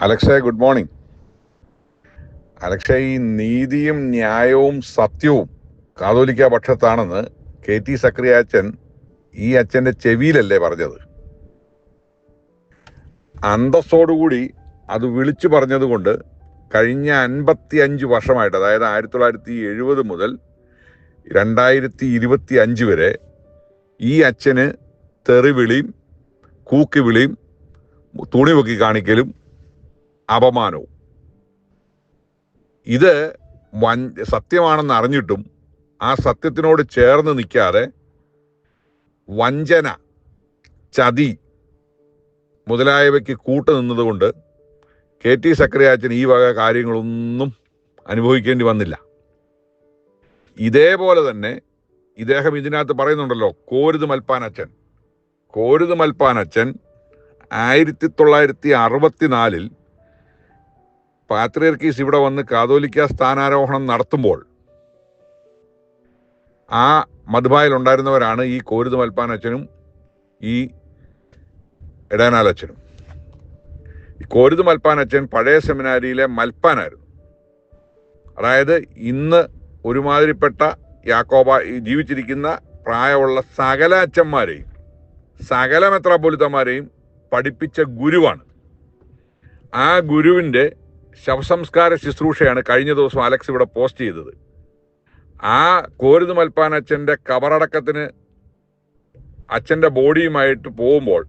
Alexa good morning Alexa ഈ നീതിയും ന്യായവും സത്യവും കാതോലിക്ക പക്ഷത്താണെന്ന് കെ ടി സക്രിയ അച്ഛൻ ഈ അച്ഛന്റെ ചെവിയിലല്ലേ പറഞ്ഞത്. അന്തസ്സോടുകൂടി അത് വിളിച്ചു പറഞ്ഞതുകൊണ്ട് കഴിഞ്ഞ അൻപത്തി അഞ്ച് വർഷമായിട്ട് അതായത് ആയിരത്തി തൊള്ളായിരത്തി എഴുപത് മുതൽ രണ്ടായിരത്തി ഇരുപത്തി അഞ്ച് വരെ ഈ അച്ഛന് തെറിവിളിയും കൂക്കിവിളിയും തുണി പൊക്കി കാണിക്കലും അപമാനവും. ഇത് വൻ സത്യമാണെന്ന് അറിഞ്ഞിട്ടും ആ സത്യത്തിനോട് ചേർന്ന് നിൽക്കാതെ വഞ്ചന ചതി മുതലായവയ്ക്ക് കൂട്ടു നിന്നതുകൊണ്ട് കെ ടി സക്രിയാച്ചൻ ഈ വക കാര്യങ്ങളൊന്നും അനുഭവിക്കേണ്ടി വന്നില്ല. ഇതേപോലെ തന്നെ ഇദ്ദേഹം ഇതിനകത്ത് പറയുന്നുണ്ടല്ലോ കോരുത് മൽപ്പാൻ അച്ഛൻ കോരുത് മൽപ്പാൻ അച്ഛൻ ആയിരത്തി തൊള്ളായിരത്തി അറുപത്തിനാലിൽ പാത്രിയർക്കീസ് ഇവിടെ വന്ന് കാതോലിക്ക സ്ഥാനാരോഹണം നടത്തുമ്പോൾ ആ മധുബായിൽ ഉണ്ടായിരുന്നവരാണ് ഈ കോരുത് മൽപ്പാൻ അച്ഛനും ഈ ഇടയനാൽ അച്ഛനും ഈ കോരുത് മൽപ്പാൻ അച്ഛൻ പഴയ സെമിനാരിയിലെ മൽപ്പാനായിരുന്നു. അതായത് ഇന്ന് ഒരുമാതിരിപ്പെട്ട യാക്കോബ ജീവിച്ചിരിക്കുന്ന പ്രായമുള്ള സകല അച്ഛന്മാരെയും സകല മെത്രാപൊലിത്തന്മാരെയും പഠിപ്പിച്ച ഗുരുവാണ്. ആ ഗുരുവിന്റെ ശവസംസ്കാര ശുശ്രൂഷയാണ് കഴിഞ്ഞ ദിവസം അലക്സ് ഇവിടെ പോസ്റ്റ് ചെയ്തത്. ആ കോരുത് മൽപ്പാൻ അച്ഛന്റെ കബറടക്കത്തിന് അച്ഛന്റെ ബോഡിയുമായിട്ട് പോകുമ്പോൾ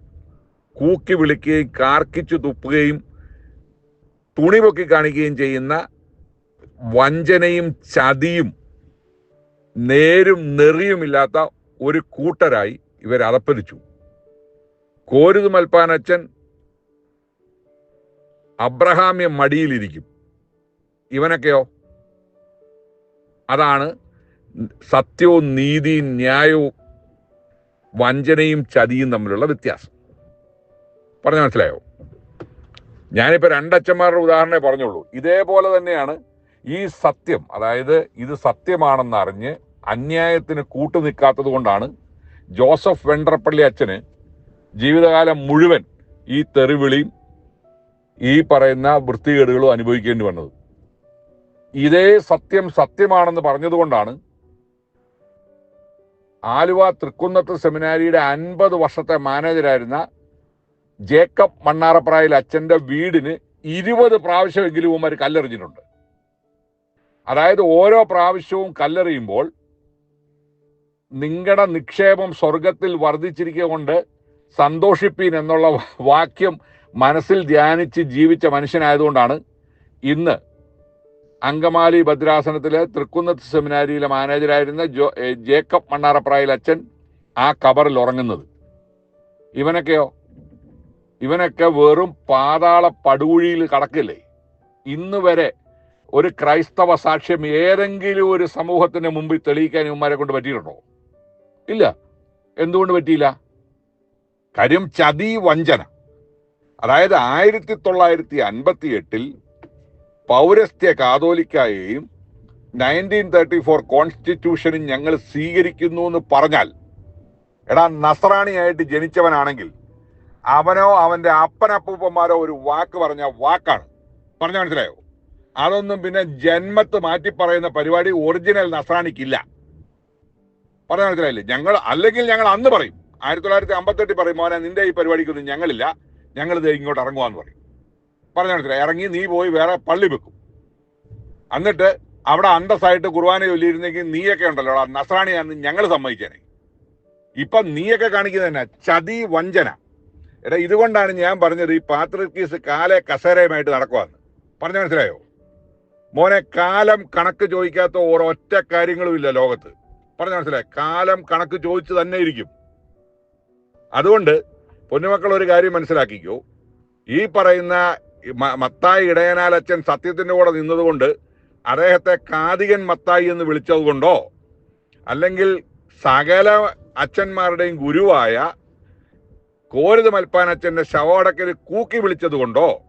കൂക്കി വിളിക്കുകയും കാർക്കിച്ചു തുപ്പുകയും തുണി പൊക്കി കാണിക്കുകയും ചെയ്യുന്ന വഞ്ചനയും ചതിയും നേരും നെറിയുമില്ലാത്ത ഒരു കൂട്ടരായി ഇവർ അതപ്പതിച്ചു കോരുത് മൽപ്പാൻ അച്ഛൻ അബ്രഹാമ്യ മടിയിലിരിക്കും. ഇവനൊക്കെയോ? അതാണ് സത്യവും നീതിയും ന്യായവും വഞ്ചനയും ചതിയും തമ്മിലുള്ള വ്യത്യാസം. പറഞ്ഞ മനസ്സിലായോ? ഞാനിപ്പോൾ രണ്ടച്ഛന്മാരുടെ ഉദാഹരണമേ പറഞ്ഞുള്ളൂ. ഇതേപോലെ തന്നെയാണ് ഈ സത്യം അതായത് ഇത് സത്യമാണെന്ന് അറിഞ്ഞ് അന്യായത്തിന് കൂട്ടു നിൽക്കാത്തത് കൊണ്ടാണ് ജോസഫ് വെണ്ടർപ്പള്ളി അച്ഛന് ജീവിതകാലം മുഴുവൻ ഈ തെറിവിളിയും ഈ പറയുന്ന വൃത്തികേടുകളും അനുഭവിക്കേണ്ടി വന്നത്. ഇതേ സത്യം സത്യമാണെന്ന് പറഞ്ഞതുകൊണ്ടാണ് ആലുവ തൃക്കുന്നത്ത് സെമിനാരിയുടെ അൻപത് വർഷത്തെ മാനേജരായിരുന്ന ജേക്കബ് മണ്ണാറപ്രായിൽ അച്ഛന്റെ വീടിന് ഇരുപത് പ്രാവശ്യമെങ്കിലും ഇവന്മാർ കല്ലെറിഞ്ഞിട്ടുണ്ട്. അതായത് ഓരോ പ്രാവശ്യവും കല്ലെറിയുമ്പോൾ നിങ്ങളുടെ നിക്ഷേപം സ്വർഗത്തിൽ വർദ്ധിച്ചിരിക്കുക കൊണ്ട് സന്തോഷിപ്പീൻ എന്നുള്ള വാക്യം മനസ്സിൽ ധ്യാനിച്ച് ജീവിച്ച മനുഷ്യനായതുകൊണ്ടാണ് ഇന്ന് അങ്കമാലി ഭദ്രാസനത്തിലെ തൃക്കുന്നത്ത് സെമിനാരിയിലെ മാനേജരായിരുന്ന ജോ ജേക്കബ് മണ്ണാറപ്രായിൽ അച്ഛൻ ആ കബറിൽ ഉറങ്ങുന്നത്. ഇവനൊക്കെയോ? ഇവനൊക്കെ വെറും പാതാള പടുകുഴിയിൽ കടക്കില്ലേ? ഇന്ന് വരെ ഒരു ക്രൈസ്തവ സാക്ഷ്യം ഏതെങ്കിലും ഒരു സമൂഹത്തിന് മുമ്പിൽ തെളിയിക്കാൻ ഇവന്മാരെ കൊണ്ട് പറ്റിയിട്ടുണ്ടോ? ഇല്ല. എന്തുകൊണ്ട് പറ്റിയില്ല? കാര്യം ചതി വഞ്ചന. അതായത് ആയിരത്തി തൊള്ളായിരത്തി അൻപത്തി എട്ടിൽ പൗരസ്ത്യ കാതോലിക്കായെയും നയന്റീൻ തേർട്ടി ഫോർ കോൺസ്റ്റിറ്റ്യൂഷനും ഞങ്ങൾ സ്വീകരിക്കുന്നു എന്ന് പറഞ്ഞാൽ എടാ നസറാണിയായിട്ട് ജനിച്ചവനാണെങ്കിൽ അവനോ അവന്റെ അപ്പനപ്പൂപ്പന്മാരോ ഒരു വാക്ക് പറഞ്ഞ വാക്കാണ്. പറഞ്ഞ മനസ്സിലായോ? അതൊന്നും പിന്നെ ജന്മത്ത് മാറ്റി പറയുന്ന പരിപാടി ഒറിജിനൽ നസ്രാണിക്കില്ല. പറഞ്ഞ മനസ്സിലായില്ലേ? ഞങ്ങൾ അല്ലെങ്കിൽ ഞങ്ങൾ അന്ന് പറയും. ആയിരത്തി തൊള്ളായിരത്തി അമ്പത്തെട്ടിൽ പറയും മോനെ നിന്റെ ഈ പരിപാടിക്കൊന്നും ഞങ്ങളില്ല. ഞങ്ങൾ ഇങ്ങോട്ട് ഇറങ്ങുവാന്ന് പറയും. പറഞ്ഞ ഇറങ്ങി നീ പോയി വേറെ പള്ളി വെക്കും. എന്നിട്ട് അവിടെ അന്തസ്സായിട്ട് കുർബാന ചൊല്ലിയിരുന്നെങ്കിൽ നീയൊക്കെ ഉണ്ടല്ലോ. നസ്രാണിയാന്ന് ഞങ്ങൾ സമ്മതിക്കാനെ ഇപ്പൊ നീയൊക്കെ കാണിക്കുന്നത് തന്നെ ചതി വഞ്ചന. എടാ ഇതുകൊണ്ടാണ് ഞാൻ പറഞ്ഞത് ഈ പാത്രക്കീസ് കാലെ കസേരയുമായിട്ട് നടക്കുവാന്ന്. പറഞ്ഞു മനസ്സിലായോ? മോനെ കാലം കണക്ക് ചോദിക്കാത്ത ഒരൊറ്റ കാര്യങ്ങളും ഇല്ല ലോകത്ത്. പറഞ്ഞു മനസ്സിലായി? കാലം കണക്ക് ചോദിച്ചു തന്നെ ഇരിക്കും. അതുകൊണ്ട് പൊന്നുമക്കൾ ഒരു കാര്യം മനസ്സിലാക്കിക്കോ. ഈ പറയുന്ന മത്തായി ഇടയനാലച്ചൻ സത്യത്തിന്റെ കൂടെ നിന്നതുകൊണ്ട് അദ്ദേഹത്തെ കാതികൻ മത്തായി എന്ന് വിളിച്ചത് കൊണ്ടോ? അല്ലെങ്കിൽ സകല അച്ഛന്മാരുടെയും ഗുരുവായ കോരുത് മൽപ്പാൻ അച്ഛന്റെ ശവോടക്കൽ കൂക്കി വിളിച്ചത് കൊണ്ടോ?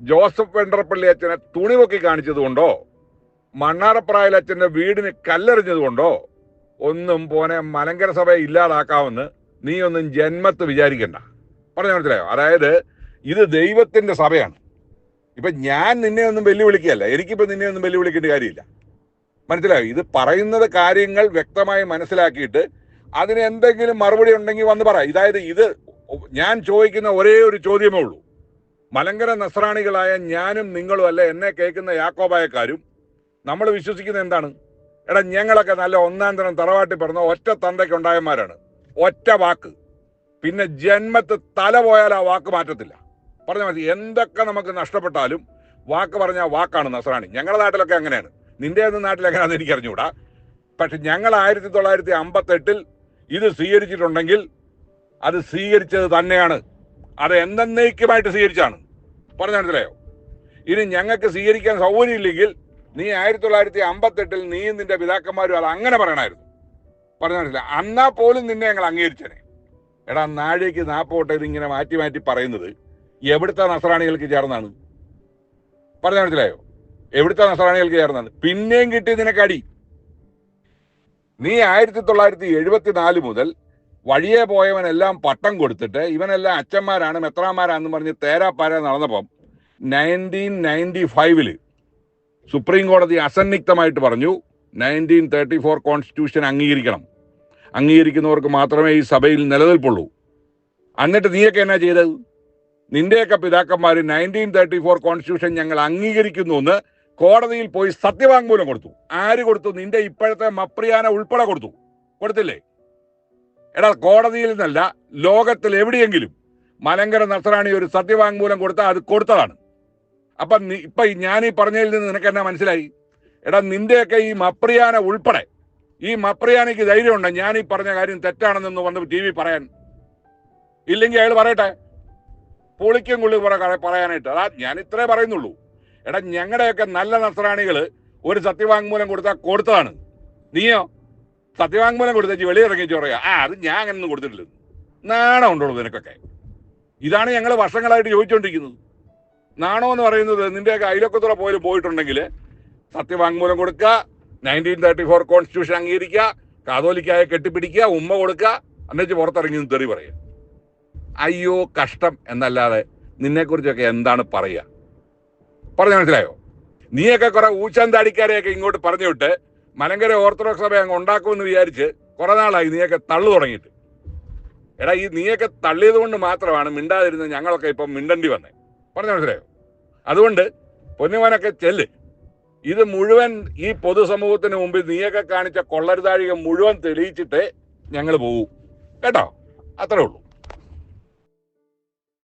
ജോസഫ് വെണ്ടർപ്പള്ളി അച്ഛനെ തുണിപൊക്കി കാണിച്ചത് കൊണ്ടോ? മണ്ണാറപ്രായൽ അച്ഛന്റെ വീടിന് കല്ലെറിഞ്ഞത് കൊണ്ടോ? ഒന്നും പോനെ മലങ്കര സഭയെ ഇല്ലാതാക്കാമെന്ന് നീ ഒന്നും ജന്മത്ത് വിചാരിക്കണ്ട. പറഞ്ഞ മനസ്സിലായോ? അതായത് ഇത് ദൈവത്തിന്റെ സഭയാണ്. ഇപ്പൊ ഞാൻ നിന്നെ ഒന്നും വെല്ലുവിളിക്കുകയല്ല. എനിക്കിപ്പോ നിന്നെ ഒന്നും വെല്ലുവിളിക്കേണ്ട കാര്യമില്ല. മനസ്സിലായോ? ഇത് പറയുന്നത് കാര്യങ്ങൾ വ്യക്തമായി മനസ്സിലാക്കിയിട്ട് അതിന് എന്തെങ്കിലും മറുപടി ഉണ്ടെങ്കിൽ വന്ന് പറ. ഇതായത് ഇത് ഞാൻ ചോദിക്കുന്ന ഒരേ ഒരു ചോദ്യമേ ഉള്ളൂ. മലങ്കര നസ്രാണികളായ ഞാനും നിങ്ങളും അല്ല എന്നെ കേൾക്കുന്ന യാക്കോബായക്കാരും നമ്മൾ വിശ്വസിക്കുന്നത് എന്താണ്? എടാ ഞങ്ങളൊക്കെ നല്ല ഒന്നാം തരം തറവാട്ടി പറഞ്ഞ ഒറ്റ തന്തയ്ക്ക് ഉണ്ടായന്മാരാണ് ഒറ്റ വാക്ക്. പിന്നെ ജന്മത്ത് തല പോയാൽ ആ വാക്ക് മാറ്റത്തില്ല. പറഞ്ഞാൽ മതി എന്തൊക്കെ നമുക്ക് നഷ്ടപ്പെട്ടാലും വാക്ക് പറഞ്ഞാൽ വാക്കാണ് നസറാണി ഞങ്ങളുടെ നാട്ടിലൊക്കെ അങ്ങനെയാണ്. നിന്റെ ഒന്നും നാട്ടിൽ എനിക്ക് അറിഞ്ഞുകൂടാ പക്ഷെ ഞങ്ങൾ ആയിരത്തി തൊള്ളായിരത്തി അമ്പത്തെട്ടിൽ ഇത് സ്വീകരിച്ചിട്ടുണ്ടെങ്കിൽ അത് സ്വീകരിച്ചത് തന്നെയാണ്. അത് എന്തെന്നേക്കുമായിട്ട് സ്വീകരിച്ചാണ്. പറഞ്ഞ മനസ്സിലായോ? ഇനി ഞങ്ങൾക്ക് സ്വീകരിക്കാൻ സൗകര്യമില്ലെങ്കിൽ നീ ആയിരത്തി തൊള്ളായിരത്തി അമ്പത്തെട്ടിൽ നീയും നിന്റെ പിതാക്കന്മാരും അത് അങ്ങനെ പറയണമായിരുന്നു പറഞ്ഞ മനസ്സില അന്നാ പോലും നിന്നെ ഞങ്ങൾ അംഗീകരിച്ചനെ. എടാ നാഴേക്ക് നാപ്പോട്ടെ ഇങ്ങനെ മാറ്റി മാറ്റി പറയുന്നത് എവിടുത്തെ നസറാണികൾക്ക് ചേർന്നാണ്? പറഞ്ഞ മനസ്സിലായോ? എവിടുത്തെ നസറാണികൾക്ക് ചേർന്നാണ്? പിന്നെയും കിട്ടി നിനക്ക് അടി. നീ ആയിരത്തി തൊള്ളായിരത്തി എഴുപത്തിനാല് മുതൽ വഴിയെ പോയവനെല്ലാം പട്ടം കൊടുത്തിട്ട് ഇവനെല്ലാം അച്ഛന്മാരാണ് മെത്രാന്മാരാണെന്ന് പറഞ്ഞ് തേരാപ്പാര നടന്നപ്പം നയന്റീൻ നയന്റി ഫൈവിൽ സുപ്രീം കോടതി അസന്നിഗ്ധമായിട്ട് പറഞ്ഞു നയന്റീൻ തേർട്ടി ഫോർ കോൺസ്റ്റിറ്റ്യൂഷൻ അംഗീകരിക്കണം. അംഗീകരിക്കുന്നവർക്ക് മാത്രമേ ഈ സഭയിൽ നിലനിൽപ്പുള്ളൂ. എന്നിട്ട് നീയൊക്കെ എന്നാ ചെയ്തത്? നിന്റെയൊക്കെ പിതാക്കന്മാർ നയന്റീൻ തേർട്ടി ഫോർ കോൺസ്റ്റിറ്റ്യൂഷൻ ഞങ്ങൾ അംഗീകരിക്കുന്നു എന്ന് കോടതിയിൽ പോയി സത്യവാങ്മൂലം കൊടുത്തു. ആര് കൊടുത്തു? നിന്റെ ഇപ്പോഴത്തെ മപ്രിയാന ഉൾപ്പെടെ കൊടുത്തു. കൊടുത്തില്ലേ? എടാ കോടതിയിൽ നിന്നല്ല ലോകത്തിൽ എവിടെയെങ്കിലും മലങ്കര നസറാണി ഒരു സത്യവാങ്മൂലം കൊടുത്താൽ അത് കൊടുത്തതാണ്. അപ്പം ഇപ്പം ഞാൻ ഈ പറഞ്ഞതിൽ നിന്ന് നിനക്ക് എന്നാ മനസ്സിലായി? എടാ നിന്റെയൊക്കെ ഈ മപ്രിയാന ഉൾപ്പെടെ. ഈ മപ്രിയാനയ്ക്ക് ധൈര്യമുണ്ട്. ഞാൻ ഈ പറഞ്ഞ കാര്യം തെറ്റാണെന്നൊന്ന് വന്ന് ടി വി പറയാൻ. ഇല്ലെങ്കിൽ അയാൾ പറയട്ടെ? പൊളിക്കും കൊള്ളി പറ പറയാനായിട്ട്. അതാ ഞാൻ ഇത്രേ പറയുന്നുള്ളൂ. എടാ ഞങ്ങളുടെയൊക്കെ നല്ല നസ്രാണികൾ ഒരു സത്യവാങ്മൂലം കൊടുത്താൽ കൊടുത്തതാണ്. നീയോ? സത്യവാങ്മൂലം കൊടുത്തേച്ച് വെളിയിറങ്ങിച്ച് പറയാ. ആ അത് ഞാൻ അങ്ങനൊന്നും കൊടുത്തിട്ടില്ല. നാണം ഉണ്ടോ നിനക്കൊക്കെ? ഇതാണ് ഞങ്ങൾ വർഷങ്ങളായിട്ട് ചോദിച്ചുകൊണ്ടിരിക്കുന്നത് നാണോ എന്ന് പറയുന്നത് നിന്റെയൊക്കെ അയലക്കത്തുള്ള പോലും പോയിട്ടുണ്ടെങ്കിൽ സത്യവാങ്മൂലം കൊടുക്കുക നയന്റീൻ തേർട്ടി ഫോർ കോൺസ്റ്റിറ്റ്യൂഷൻ അംഗീകരിക്കുക കാതോലിക്കായ കെട്ടിപ്പിടിക്കുക ഉമ്മ കൊടുക്കുക എന്നുവെച്ച് പുറത്തിറങ്ങി തെറി പറയുക. അയ്യോ കഷ്ടം എന്നല്ലാതെ നിന്നെക്കുറിച്ചൊക്കെ എന്താണ് പറയുക? പറഞ്ഞു മനസ്സിലായോ? നീയൊക്കെ കുറെ ഊച്ചന്താടിക്കാരെയൊക്കെ ഇങ്ങോട്ട് പറഞ്ഞു വിട്ട് മലങ്കര ഓർത്തഡോക്സ് സഭ അങ്ങ് ഉണ്ടാക്കുമെന്ന് വിചാരിച്ച് കുറെ നാളായി നീയൊക്കെ തള്ളു തുടങ്ങിയിട്ട്. എടാ ഈ നീയൊക്കെ തള്ളിയത് കൊണ്ട് മാത്രമാണ് മിണ്ടാതിരുന്ന് ഞങ്ങളൊക്കെ ഇപ്പം മിണ്ടണ്ടി വന്നേ. പറഞ്ഞു മനസ്സിലായോ? അതുകൊണ്ട് പൊന്നുമോനൊക്കെ ചെല്ല്. ഇത് മുഴുവൻ ഈ പൊതുസമൂഹത്തിന് മുമ്പിൽ നീയൊക്കെ കാണിച്ച കൊള്ളരുതാഴിക മുഴുവൻ തെളിയിച്ചിട്ടേ ഞങ്ങൾ പോകൂ. കേട്ടോ? അത്രേ ഉള്ളൂ.